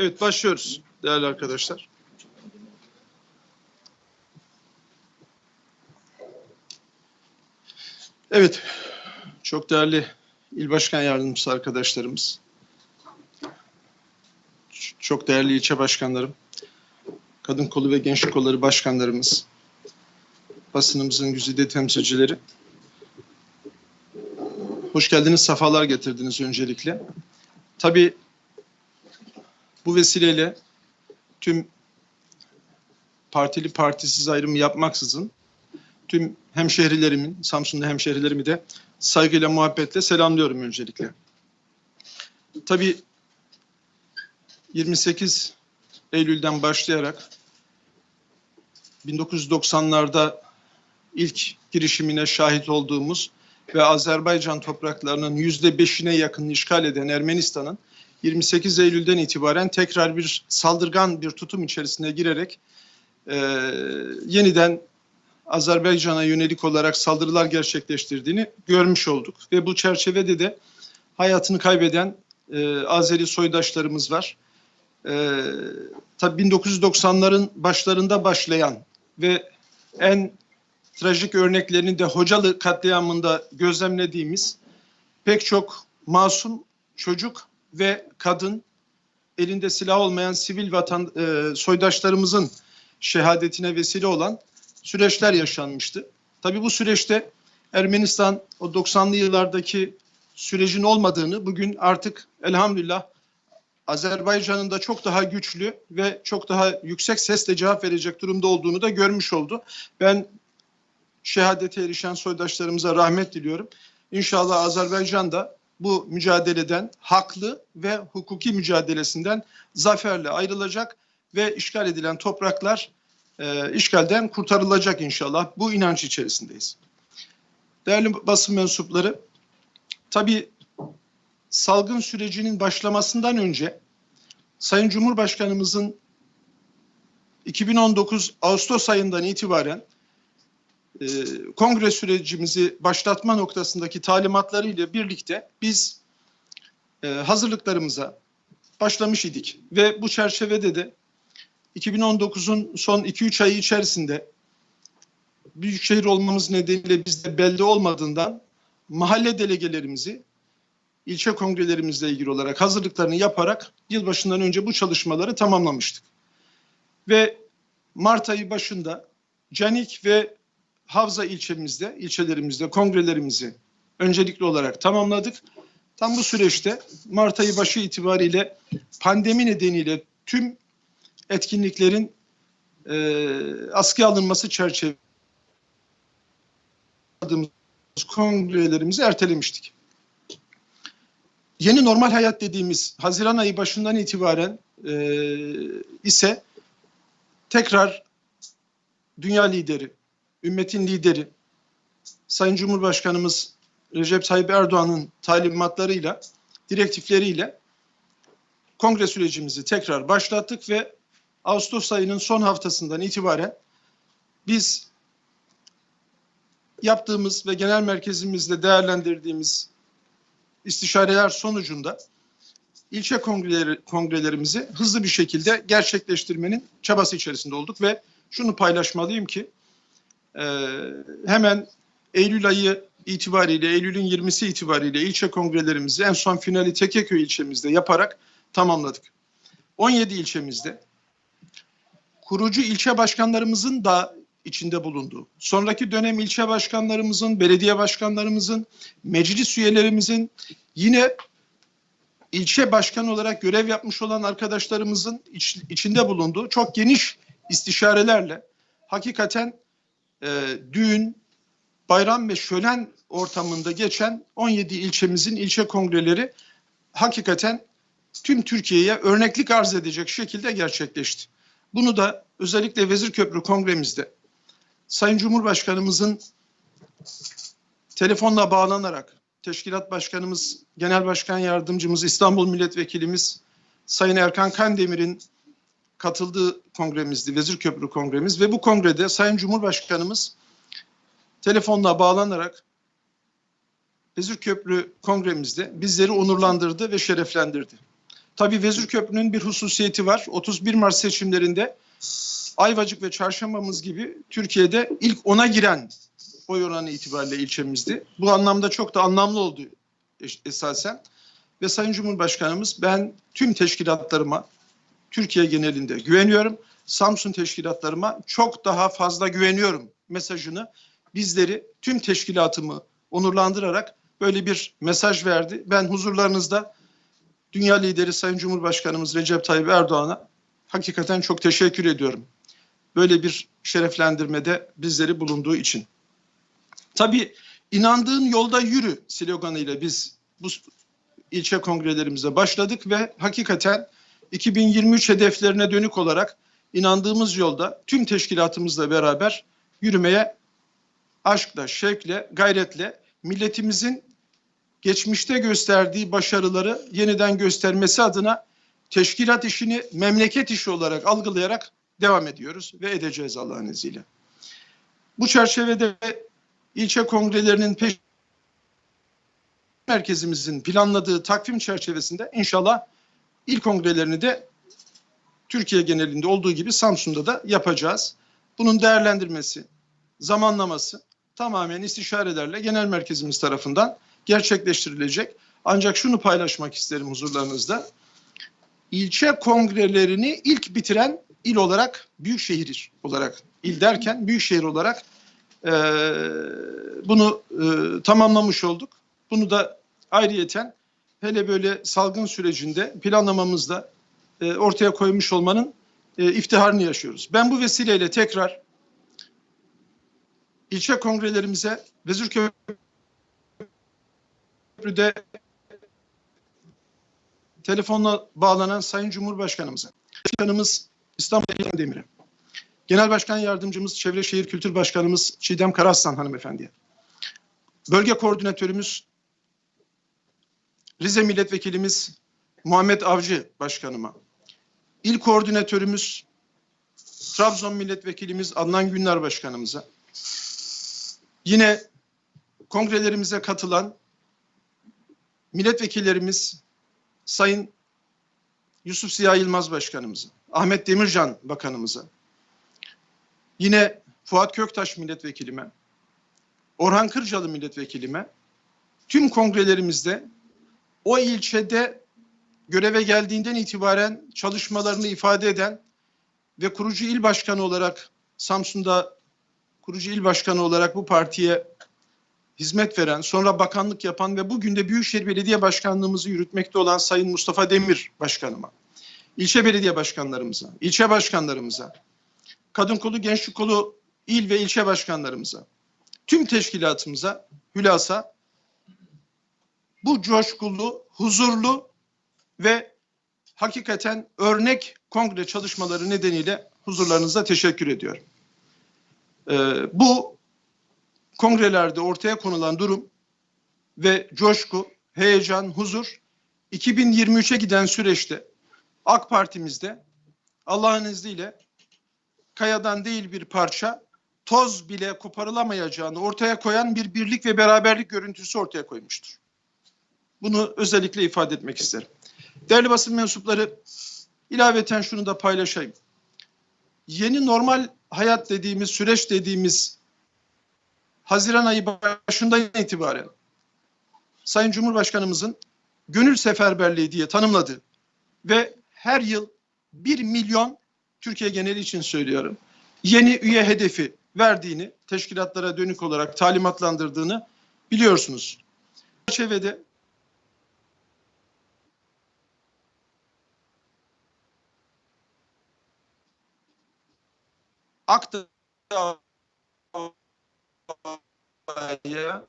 Evet başlıyoruz değerli arkadaşlar. Evet, çok değerli il başkan yardımcısı arkadaşlarımız, çok değerli ilçe başkanlarım, kadın kolu ve gençlik kolları başkanlarımız, basınımızın güzide temsilcileri. Hoş geldiniz, sefalar getirdiniz öncelikle. Tabii bu vesileyle tüm partili partisiz ayrımı yapmaksızın tüm hemşehrilerimin, Samsun'da hemşehrilerimi de saygıyla, muhabbetle selamlıyorum öncelikle. Tabii 28 Eylül'den başlayarak 1990'larda ilk girişimine şahit olduğumuz ve Azerbaycan topraklarının yüzde beşine yakın işgal eden Ermenistan'ın 28 Eylül'den itibaren tekrar bir saldırgan bir tutum içerisine girerek e, yeniden Azerbaycan'a yönelik olarak saldırılar gerçekleştirdiğini görmüş olduk. Ve bu çerçevede de hayatını kaybeden e, Azeri soydaşlarımız var. E, tabii 1990'ların başlarında başlayan ve en trajik örneklerini de Hocalı katliamında gözlemlediğimiz pek çok masum çocuk ve kadın elinde silah olmayan sivil vatan e, soydaşlarımızın şehadetine vesile olan süreçler yaşanmıştı. Tabii bu süreçte Ermenistan o 90'lı yıllardaki sürecin olmadığını bugün artık elhamdülillah Azerbaycan'ın da çok daha güçlü ve çok daha yüksek sesle cevap verecek durumda olduğunu da görmüş oldu. Ben şehadete erişen soydaşlarımıza rahmet diliyorum. İnşallah Azerbaycan da bu mücadeleden haklı ve hukuki mücadelesinden zaferle ayrılacak ve işgal edilen topraklar e, işgalden kurtarılacak inşallah. Bu inanç içerisindeyiz. Değerli basın mensupları, tabii salgın sürecinin başlamasından önce Sayın Cumhurbaşkanımızın 2019 Ağustos ayından itibaren e, kongre sürecimizi başlatma noktasındaki talimatları ile birlikte biz e, hazırlıklarımıza başlamış idik ve bu çerçevede de 2019'un son 2-3 ayı içerisinde büyükşehir olmamız nedeniyle bizde belli olmadığından mahalle delegelerimizi ilçe kongrelerimizle ilgili olarak hazırlıklarını yaparak yılbaşından önce bu çalışmaları tamamlamıştık. Ve Mart ayı başında Canik ve Havza ilçemizde, ilçelerimizde kongrelerimizi öncelikli olarak tamamladık. Tam bu süreçte Mart ayı başı itibariyle pandemi nedeniyle tüm etkinliklerin e, askıya alınması çerçevesinde kongrelerimizi ertelemiştik. Yeni normal hayat dediğimiz Haziran ayı başından itibaren e, ise tekrar dünya lideri, ümmetin lideri, Sayın Cumhurbaşkanımız Recep Tayyip Erdoğan'ın talimatlarıyla, direktifleriyle kongre sürecimizi tekrar başlattık ve Ağustos ayının son haftasından itibaren biz yaptığımız ve genel merkezimizde değerlendirdiğimiz istişareler sonucunda ilçe kongreleri, kongrelerimizi hızlı bir şekilde gerçekleştirmenin çabası içerisinde olduk ve şunu paylaşmalıyım ki e, hemen Eylül ayı itibariyle, Eylül'ün 20'si itibariyle ilçe kongrelerimizi en son finali Tekeköy ilçemizde yaparak tamamladık. 17 ilçemizde kurucu ilçe başkanlarımızın da içinde bulunduğu, sonraki dönem ilçe başkanlarımızın, belediye başkanlarımızın, meclis üyelerimizin, yine ilçe başkanı olarak görev yapmış olan arkadaşlarımızın iç, içinde bulunduğu çok geniş istişarelerle hakikaten e, düğün, bayram ve şölen ortamında geçen 17 ilçemizin ilçe kongreleri hakikaten tüm Türkiye'ye örneklik arz edecek şekilde gerçekleşti. Bunu da özellikle Vezirköprü Kongremizde Sayın Cumhurbaşkanımızın telefonla bağlanarak Teşkilat Başkanımız, Genel Başkan Yardımcımız, İstanbul Milletvekilimiz Sayın Erkan Kandemir'in katıldığı kongremizdi, Vezirköprü Kongremiz ve bu kongrede Sayın Cumhurbaşkanımız telefonla bağlanarak Vezirköprü Kongremizde bizleri onurlandırdı ve şereflendirdi. Tabii Vezir Köprü'nün bir hususiyeti var. 31 Mart seçimlerinde Ayvacık ve Çarşambamız gibi Türkiye'de ilk ona giren oy oranı itibariyle ilçemizdi. Bu anlamda çok da anlamlı oldu es- esasen. Ve Sayın Cumhurbaşkanımız ben tüm teşkilatlarıma Türkiye genelinde güveniyorum. Samsun teşkilatlarıma çok daha fazla güveniyorum mesajını bizleri tüm teşkilatımı onurlandırarak böyle bir mesaj verdi. Ben huzurlarınızda dünya lideri Sayın Cumhurbaşkanımız Recep Tayyip Erdoğan'a hakikaten çok teşekkür ediyorum. Böyle bir şereflendirmede bizleri bulunduğu için. Tabii inandığın yolda yürü sloganıyla biz bu ilçe kongrelerimize başladık ve hakikaten 2023 hedeflerine dönük olarak inandığımız yolda tüm teşkilatımızla beraber yürümeye aşkla, şevkle, gayretle milletimizin geçmişte gösterdiği başarıları yeniden göstermesi adına teşkilat işini memleket işi olarak algılayarak devam ediyoruz ve edeceğiz Allah'ın izniyle. Bu çerçevede ilçe kongrelerinin peş merkezimizin planladığı takvim çerçevesinde inşallah il kongrelerini de Türkiye genelinde olduğu gibi Samsun'da da yapacağız. Bunun değerlendirmesi, zamanlaması tamamen istişarelerle genel merkezimiz tarafından gerçekleştirilecek. Ancak şunu paylaşmak isterim huzurlarınızda. İlçe kongrelerini ilk bitiren il olarak büyükşehir olarak il derken büyükşehir olarak eee, bunu eee, tamamlamış olduk. Bunu da ayrıyeten hele böyle salgın sürecinde planlamamızda e, ortaya koymuş olmanın e, iftiharını yaşıyoruz. Ben bu vesileyle tekrar ilçe kongrelerimize Vezirköprü'de telefonla bağlanan Sayın Cumhurbaşkanımıza, Başkanımız İstanbul Ekrem Demir'e, Genel Başkan Yardımcımız Çevre Şehir Kültür Başkanımız Çiğdem Karaslan hanımefendiye, Bölge Koordinatörümüz Rize Milletvekilimiz Muhammed Avcı Başkanıma, İl Koordinatörümüz Trabzon Milletvekilimiz Adnan Günler Başkanımıza, yine kongrelerimize katılan milletvekillerimiz Sayın Yusuf Ziya Yılmaz Başkanımıza, Ahmet Demircan Bakanımıza, yine Fuat Köktaş Milletvekilime, Orhan Kırcalı Milletvekilime, tüm kongrelerimizde o ilçede göreve geldiğinden itibaren çalışmalarını ifade eden ve kurucu il başkanı olarak Samsun'da kurucu il başkanı olarak bu partiye hizmet veren, sonra bakanlık yapan ve bugün de Büyükşehir Belediye Başkanlığımızı yürütmekte olan Sayın Mustafa Demir Başkanıma, ilçe belediye başkanlarımıza, ilçe başkanlarımıza, kadın kolu, gençlik kolu il ve ilçe başkanlarımıza, tüm teşkilatımıza hülasa bu coşkulu, huzurlu ve hakikaten örnek kongre çalışmaları nedeniyle huzurlarınıza teşekkür ediyorum. Ee, bu kongrelerde ortaya konulan durum ve coşku, heyecan, huzur 2023'e giden süreçte AK Parti'mizde Allah'ın izniyle kayadan değil bir parça toz bile koparılamayacağını ortaya koyan bir birlik ve beraberlik görüntüsü ortaya koymuştur. Bunu özellikle ifade etmek isterim. Değerli basın mensupları, ilaveten şunu da paylaşayım. Yeni normal hayat dediğimiz, süreç dediğimiz Haziran ayı başından itibaren Sayın Cumhurbaşkanımızın gönül seferberliği diye tanımladığı ve her yıl 1 milyon Türkiye geneli için söylüyorum yeni üye hedefi verdiğini teşkilatlara dönük olarak talimatlandırdığını biliyorsunuz. akta ja